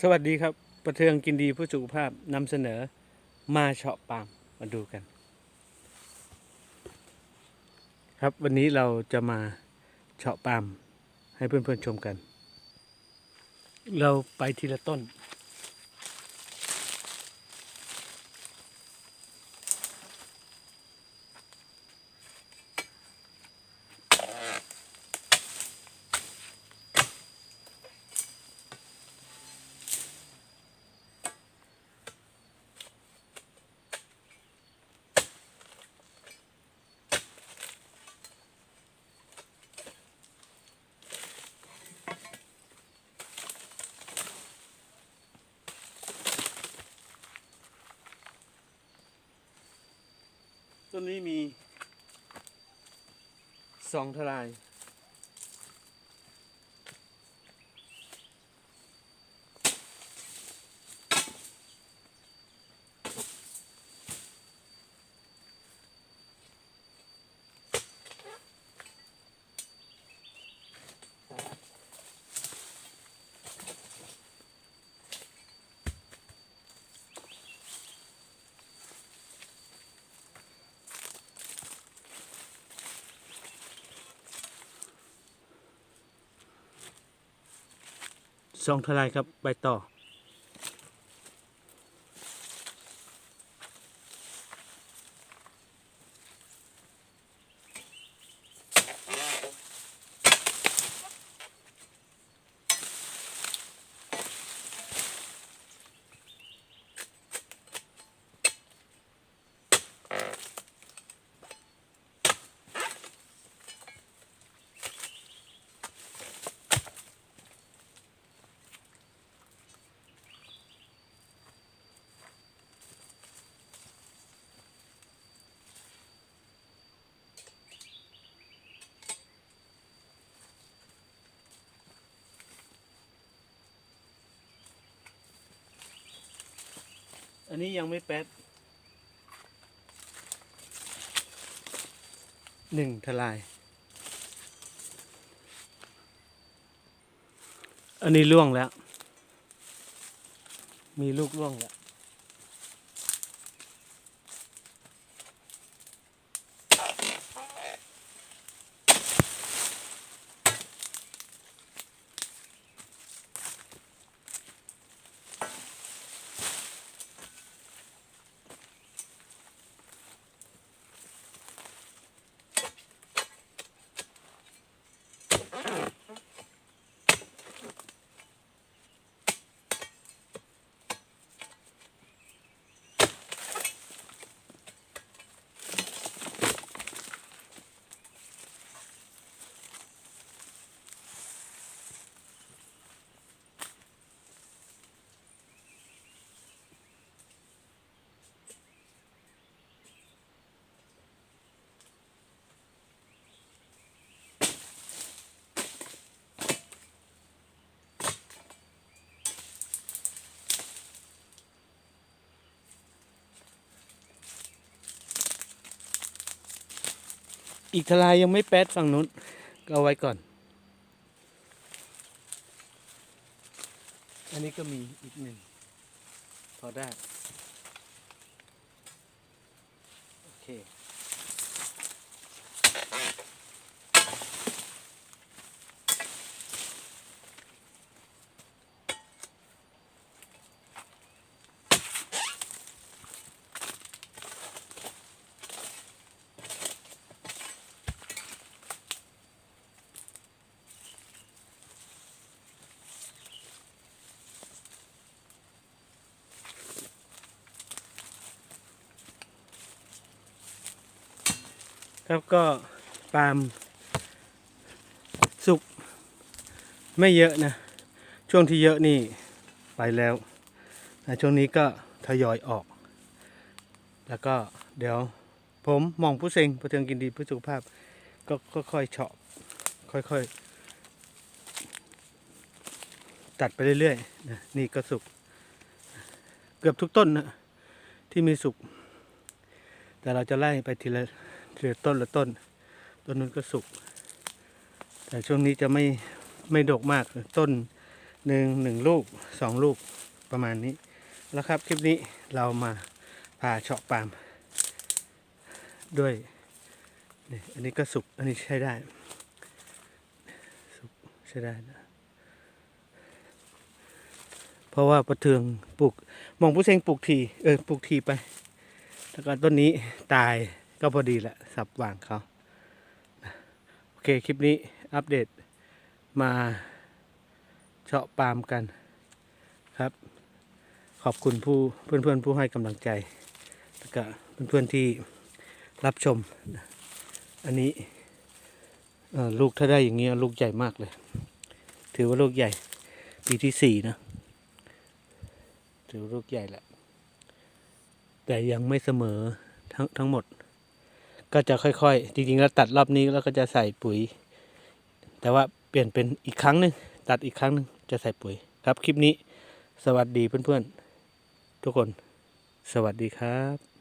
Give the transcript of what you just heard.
สวัสดีครับ ประเทืองกินดีผู้สุขภาพนำเสนอมาเฉาะปาล์มมาดูกัน ครับวันนี้เราจะมาเฉาะปาล์มให้เพื่อนๆชมกัน เราไปทีละต้น ต้นนี้มีสองทลาย ซองทลายครับไปต่อ อันนี้ยังไม่แป๊ดหนึ่งทลาย อันนี้ล่วงแล้ว มีลูกล่วงแล้ว อีกทลายยังไม่แป๊ดฝั่งนู้นก็เอาไว้ก่อน อันนี้ก็มีอีกหนึ่งพอได้ โอเค ครับก็ปาล์มสุกไม่เยอะนะ ช่วงที่เยอะนี่ไปแล้วนะช่วงนี้ก็ทยอยออก แล้วก็เดี๋ยวผมมองผู้เซ็งผู้เทืองกินดีผู้สุขภาพ ก็ค่อยๆเฉาะค่อยๆ ตัดไปเรื่อยๆนะนี่ก็สุก เกือบทุกต้นนะที่มีสุก แต่เราจะไล่ไปทีละ ทีละต้นละต้น ต้นนู้นก็สุก แต่ช่วงนี้จะไม่ไม่ดกมากต้นหนึ่งหนึ่งลูกสองลูกประมาณนี้ แล้วครับคลิปนี้เรามาพาเฉาะปาล์มด้วยนี่อันนี้ก็สุก อันนี้ใช้ได้ สุกใช้ได้นะเพราะว่าประเทืองปลูกมองผู้เซงปลูกทีเออปลูกทีไปแล้วก็ต้นนี้ตาย ก็พอดีแหละสับว่างเขาโอเค คลิปนี้อัปเดตมาเฉาะปาล์มกันครับ ขอบคุณผู้เพื่อนๆ ผู้ให้กำลังใจ แล้วก็เพื่อนๆที่รับชม อันนี้ลูกถ้าได้อย่างเงี้ยลูกใหญ่มากเลย ถือว่าลูกใหญ่ ปีที่สี่นะ ถือว่าลูกใหญ่แหละแต่ยังไม่เสมอทั้งทั้งหมด ก็จะค่อยๆ จริงๆ แล้วตัดรอบนี้แล้วก็จะใส่ปุ๋ย แต่ว่าเปลี่ยนเป็นอีกครั้งหนึ่งตัดอีกครั้งหนึ่งจะใส่ปุ๋ยครับคลิปนี้ สวัสดีเพื่อนๆ ทุกคน สวัสดีครับ